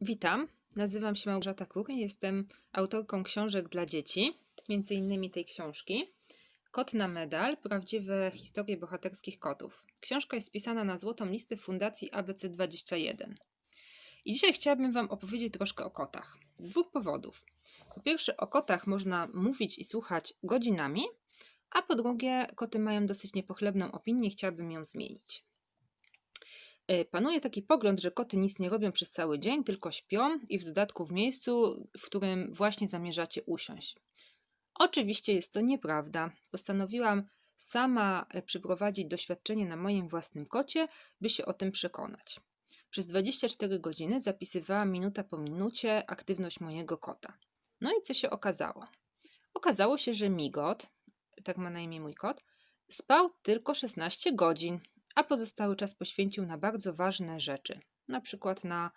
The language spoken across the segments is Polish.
Witam, nazywam się Małgorzata Kur i jestem autorką książek dla dzieci, między innymi tej książki. Kot na medal, prawdziwe historie bohaterskich kotów. Książka jest spisana na złotą listę Fundacji ABC21. I dzisiaj chciałabym Wam opowiedzieć troszkę o kotach. Z dwóch powodów. Po pierwsze, o kotach można mówić i słuchać godzinami, a po drugie, koty mają dosyć niepochlebną opinię i chciałabym ją zmienić. E, Panuje taki pogląd, że koty nic nie robią przez cały dzień, tylko śpią i w dodatku w miejscu, w którym właśnie zamierzacie usiąść. Oczywiście jest to nieprawda. Postanowiłam sama e, przeprowadzić doświadczenie na moim własnym kocie, by się o tym przekonać. Przez 24 godziny zapisywałam minuta po minucie aktywność mojego kota. No i co się okazało? Okazało się, że Migot, tak ma na imię mój kot, spał tylko 16 godzin, a pozostały czas poświęcił na bardzo ważne rzeczy, na przykład na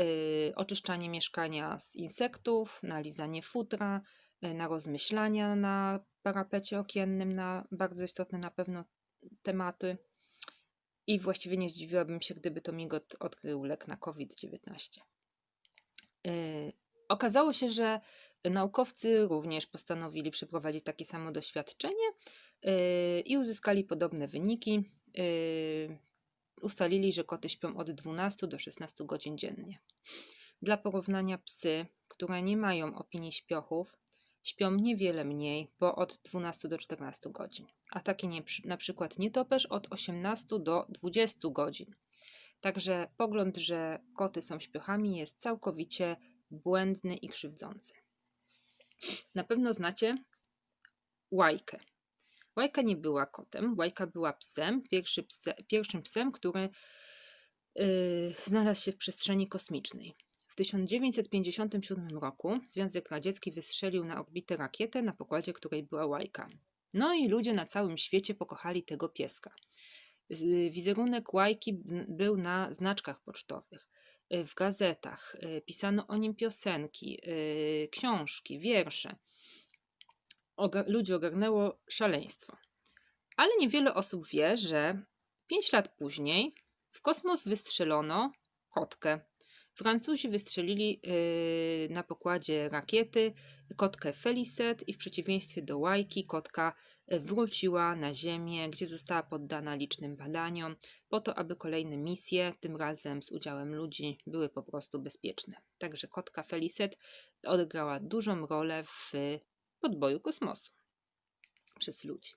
y, oczyszczanie mieszkania z insektów, na lizanie futra, y, na rozmyślania na parapecie okiennym, na bardzo istotne na pewno tematy. I właściwie nie zdziwiłabym się, gdyby to Migot odkrył lek na COVID-19. Y, Okazało się, że naukowcy również postanowili przeprowadzić takie samo doświadczenie y, i uzyskali podobne wyniki. Y, Ustalili, że koty śpią od 12 do 16 godzin dziennie. Dla porównania psy, które nie mają opinii śpiochów, śpią niewiele mniej, bo od 12 do 14 godzin, a takie nie, na przykład nietoperz od 18 do 20 godzin. Także pogląd, że koty są śpiochami jest całkowicie błędny i krzywdzący. Na pewno znacie Łajkę. Łajka nie była kotem, Łajka była psem, pierwszy pse, pierwszym psem, który yy, znalazł się w przestrzeni kosmicznej. W 1957 roku Związek Radziecki wystrzelił na orbitę rakietę, na pokładzie której była Łajka. No i ludzie na całym świecie pokochali tego pieska. Wizerunek Łajki był na znaczkach pocztowych y, w gazetach, y, pisano o nim piosenki, y, książki, wiersze. Oga- ludzi ogarnęło szaleństwo. Ale niewiele osób wie, że 5 lat później w kosmos wystrzelono kotkę. Francuzi wystrzelili y, na pokładzie rakiety kotkę Felicet i w przeciwieństwie do Łajki kotka wróciła na Ziemię, gdzie została poddana licznym badaniom, po to, aby kolejne misje, tym razem z udziałem ludzi, były po prostu bezpieczne. Także kotka Felicet odegrała dużą rolę w podboju kosmosu przez ludzi.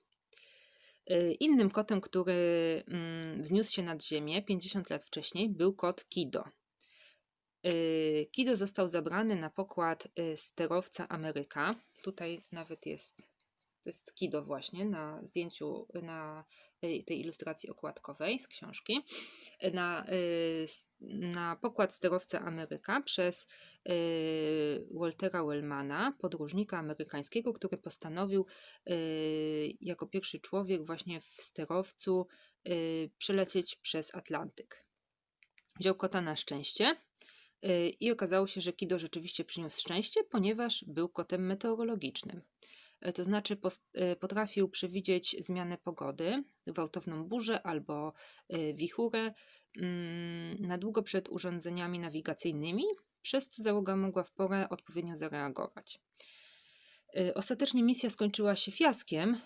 Y, Innym kotem, który mm, wzniósł się nad ziemię 50 lat wcześniej, był kot Kido. Y, Kido został zabrany na pokład y, sterowca Ameryka. Tutaj nawet jest, to jest Kido właśnie na zdjęciu, na y, tej ilustracji okładkowej z książki. Y, Na, y, na pokład sterowca Ameryka przez Waltera Wellmana, podróżnika amerykańskiego, który postanowił jako pierwszy człowiek właśnie w sterowcu przelecieć przez Atlantyk. Wziął kota na szczęście i okazało się, że Kido rzeczywiście przyniósł szczęście, ponieważ był kotem meteorologicznym. E, To znaczy e, potrafił przewidzieć zmianę pogody, gwałtowną burzę albo e, wichurę mm, na długo przed urządzeniami nawigacyjnymi, przez co załoga mogła w porę odpowiednio zareagować. Ostatecznie misja skończyła się fiaskiem.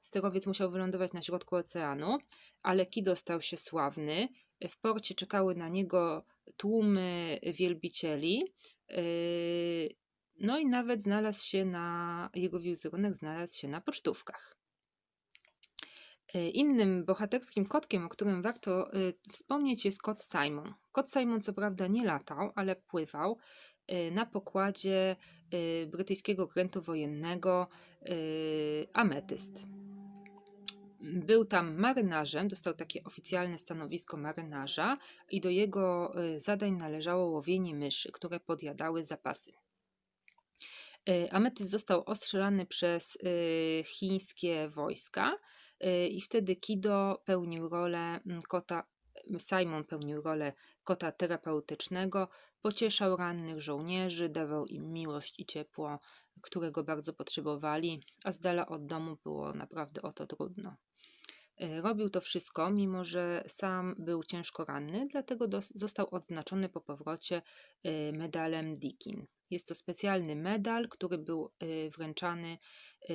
Sterowiec musiał wylądować na środku oceanu, ale Kido stał się sławny. W porcie czekały na niego tłumy wielbicieli. No i nawet znalazł się na, jego wizerunek znalazł się na pocztówkach. Yy, Innym bohaterskim kotkiem, o którym warto yy, wspomnieć, jest kot Simon. Kot Simon, co prawda, nie latał, ale pływał yy, na pokładzie brytyjskiego okrętu wojennego Ametyst. Był tam marynarzem, dostał takie oficjalne stanowisko marynarza i do jego zadań należało łowienie myszy, które podjadały zapasy. Y, Ametyst został ostrzelany przez y, chińskie wojska y, i wtedy Kido pełnił rolę mm, kota, Simon pełnił rolę kota terapeutycznego, pocieszał rannych żołnierzy, dawał im miłość i ciepło, którego bardzo potrzebowali, a z dala od domu było naprawdę o to trudno. E, Robił to wszystko, mimo że sam był ciężko ranny, dlatego został odznaczony po powrocie e, medalem Deakin. Jest to specjalny medal, który był e, wręczany e,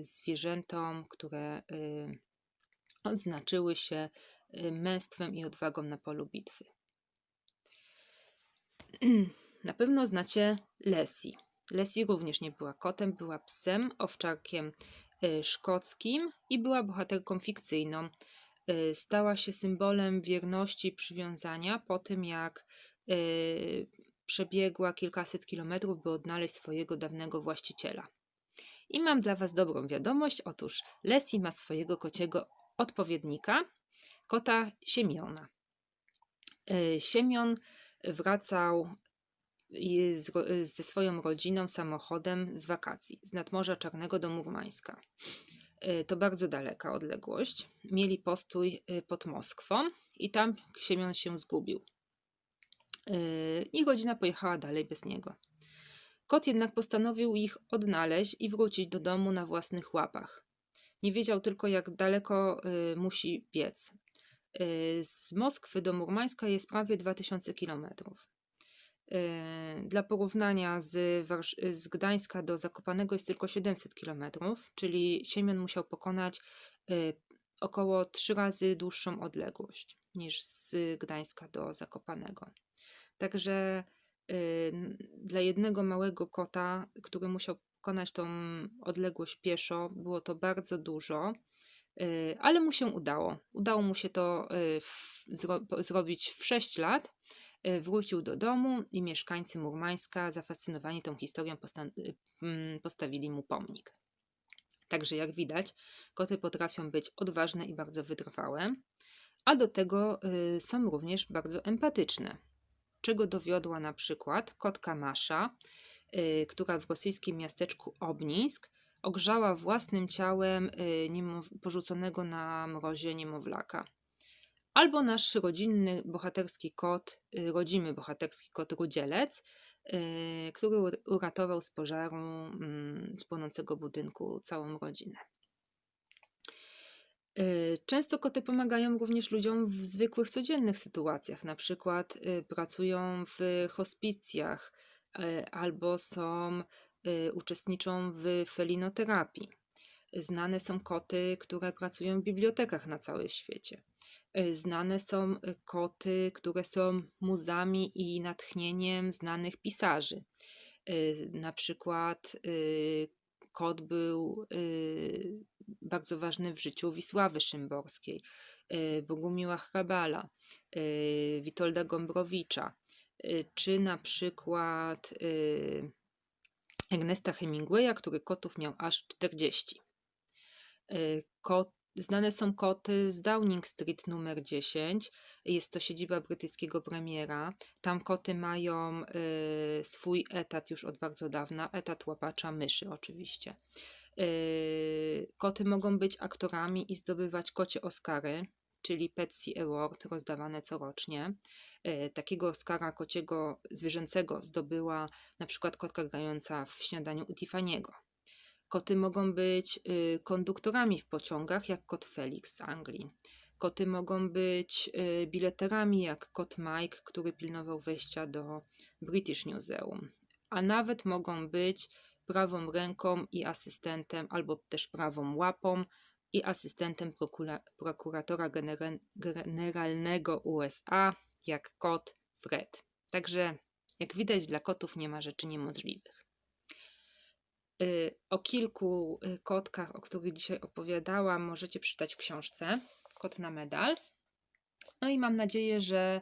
zwierzętom, które e, odznaczyły się męstwem i odwagą na polu bitwy. Na pewno znacie Leslie. Leslie również nie była kotem, była psem, owczarkiem y, szkockim i była bohaterką fikcyjną. Y, Stała się symbolem wierności i przywiązania po tym, jak y, przebiegła kilkaset kilometrów, by odnaleźć swojego dawnego właściciela. I mam dla Was dobrą wiadomość. Otóż Leslie ma swojego kociego odpowiednika, kota Siemiona. Y, Siemion wracał ze swoją rodziną samochodem z wakacji z nadmorza Czarnego do Murmańska. Y, To bardzo daleka odległość. Mieli postój y, pod Moskwą i tam Siemion się zgubił. Y, I rodzina pojechała dalej bez niego. Kot jednak postanowił ich odnaleźć i wrócić do domu na własnych łapach. Nie wiedział tylko, jak daleko y, musi biec. Y, z Moskwy do Murmańska jest prawie 2000 kilometrów. Dla porównania z, z Gdańska do Zakopanego jest tylko 700 km, czyli Siemion musiał pokonać około 3 razy dłuższą odległość niż z Gdańska do Zakopanego. Także y, dla jednego małego kota, który musiał pokonać tą odległość pieszo, było to bardzo dużo. y, Ale mu się udało. Udało mu się to y, w, zro, zrobić w 6 lat. Wrócił do domu i mieszkańcy Murmańska, zafascynowani tą historią, y, mm, postawili mu pomnik. Także jak widać, koty potrafią być odważne i bardzo wytrwałe, a do tego są również bardzo empatyczne. Czego dowiodła na przykład kotka Masza, y, która w rosyjskim miasteczku Obnisk ogrzała własnym ciałem y, porzuconego na mrozie niemowlaka. Albo nasz rodzinny bohaterski kot, y, rodzimy bohaterski kot Rudzielec, który ur- uratował z pożaru mm, z płonącego budynku całą rodzinę. Y, Często koty pomagają również ludziom w zwykłych, codziennych sytuacjach, na przykład y, pracują w hospicjach y, albo są, uczestniczą w felinoterapii. Znane są koty, które pracują w bibliotekach na całym świecie. Znane są koty, które są muzami i natchnieniem znanych pisarzy. Na przykład kot był y, bardzo ważny w życiu Wisławy Szymborskiej, y, Bogumiła Hrabala, y, Witolda Gombrowicza, czy na przykład Ernesta Hemingwaya, który kotów miał aż 40. Y, Kot, znane są koty z Downing Street numer 10. Jest to siedziba brytyjskiego premiera. Tam koty mają y, swój etat już od bardzo dawna, etat łapacza myszy oczywiście. Y, koty mogą być aktorami i zdobywać kocie Oscary, czyli Petsy Award rozdawane corocznie. Y, Takiego Oscara kociego zwierzęcego zdobyła na przykład kotka grająca w śniadaniu u Tiffany'ego. Koty mogą być y, konduktorami w pociągach, jak kot Felix z Anglii. Koty mogą być y, bileterami, jak kot Mike, który pilnował wejścia do British Museum. A nawet mogą być prawą ręką i asystentem, albo też prawą łapą i asystentem prokura- prokuratora genera- generalnego USA, jak kot Fred. Także, jak widać, dla kotów nie ma rzeczy niemożliwych. Y, O kilku y, kotkach, o których dzisiaj opowiadałam, możecie przeczytać w książce Kot na medal. No i mam nadzieję, że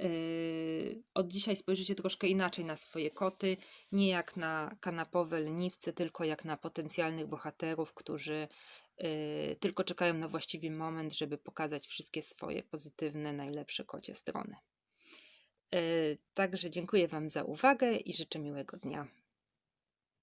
y, od dzisiaj spojrzycie troszkę inaczej na swoje koty, nie jak na kanapowe leniwce, tylko jak na potencjalnych bohaterów, którzy tylko czekają na właściwy moment, żeby pokazać wszystkie swoje pozytywne, najlepsze kocie strony. Także dziękuję Wam za uwagę i życzę miłego dnia.